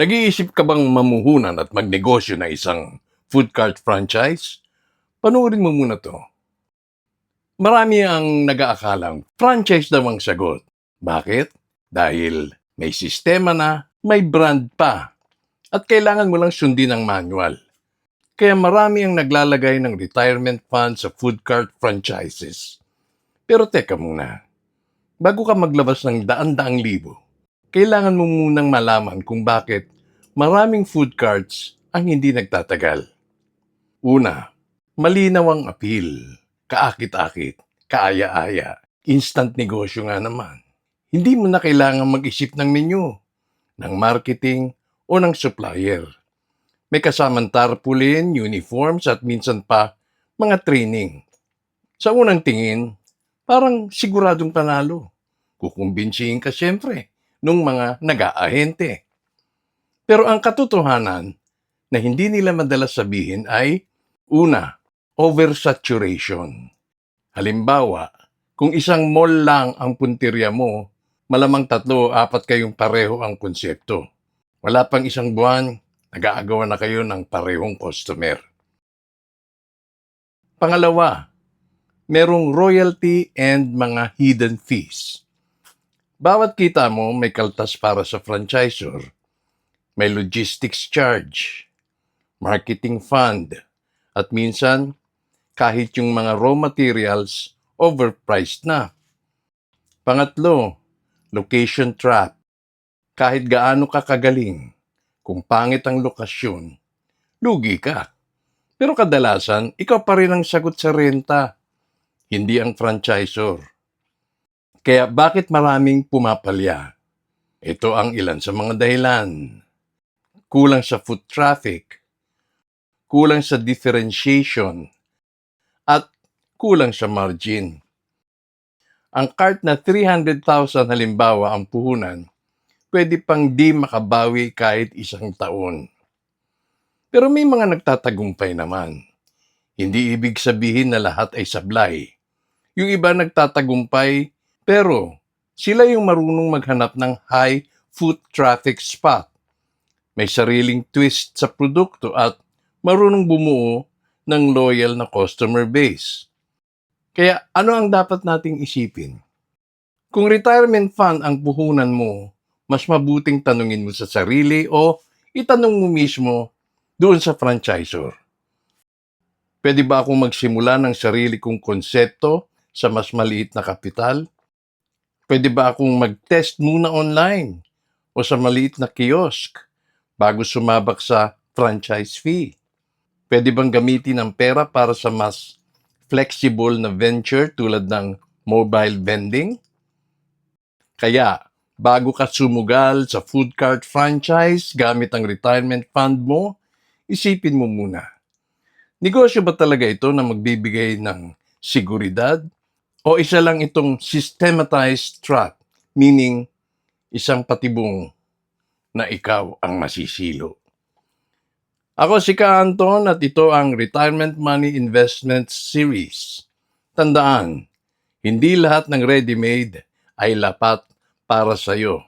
Nag-iisip ka bang mamuhunan at magnegosyo ng isang food cart franchise? Panoorin mo muna to. Marami ang nag-aakalang franchise daw ang sagot. Bakit? Dahil may sistema na, may brand pa, at kailangan mo lang sundin ang manual. Kaya marami ang naglalagay ng retirement fund sa food cart franchises. Pero teka muna, bago ka maglabas ng daan-daang libo, kailangan mo munang malaman kung bakit maraming food carts ang hindi nagtatagal. Una, malinaw ang appeal, kaakit-akit, kaaya-aya, instant negosyo nga naman. Hindi mo na kailangan mag-isip ng menu, ng marketing, o ng supplier. May kasamang tarpaulin, uniforms, at minsan pa mga training. Sa unang tingin, parang siguradong panalo. Kukumbinsihin ka siyempre nung mga nag-aahente. Pero ang katotohanan na hindi nila madalas sabihin ay, una, oversaturation. Halimbawa, kung isang mall lang ang puntirya mo, malamang tatlo o apat kayong pareho ang konsepto. Wala pang isang buwan, nag-aagawa na kayo ng parehong customer. Pangalawa, merong royalty and mga hidden fees. Bawat kita mo may kaltas para sa franchisor. May logistics charge, marketing fund, at minsan, kahit yung mga raw materials, overpriced na. Pangatlo, location trap. Kahit gaano ka kagaling, kung pangit ang lokasyon, lugi ka. Pero kadalasan, ikaw pa rin ang sagot sa renta, hindi ang franchisor. Kaya bakit maraming pumapalya? Ito ang ilan sa mga dahilan. Kulang sa foot traffic, kulang sa differentiation, at kulang sa margin. Ang cart na 300,000 halimbawa ang puhunan, pwede pang di makabawi kahit isang taon. Pero may mga nagtatagumpay naman. Hindi ibig sabihin na lahat ay sablay. Yung iba nagtatagumpay, pero sila yung marunong maghanap ng high foot traffic spot. May sariling twist sa produkto at marunong bumuo ng loyal na customer base. Kaya ano ang dapat nating isipin? Kung retirement fund ang puhunan mo, mas mabuting tanungin mo sa sarili o itanong mo mismo doon sa franchisor. Pwede ba akong magsimula ng sarili kong konsepto sa mas maliit na kapital? Pwede ba akong mag-test muna online o sa maliit na kiosk bago sumabak sa franchise fee? Pwede bang gamitin ang pera para sa mas flexible na venture tulad ng mobile vending? Kaya, bago ka sumugal sa food cart franchise gamit ang retirement fund mo, isipin mo muna. Negosyo ba talaga ito na magbibigay ng seguridad? O isa lang itong systematized trap, meaning isang patibong na ikaw ang masisilo? Ako si Ka Anton at ito ang Retirement Money Investment Series. Tandaan, hindi lahat ng ready-made ay lapat para sa iyo.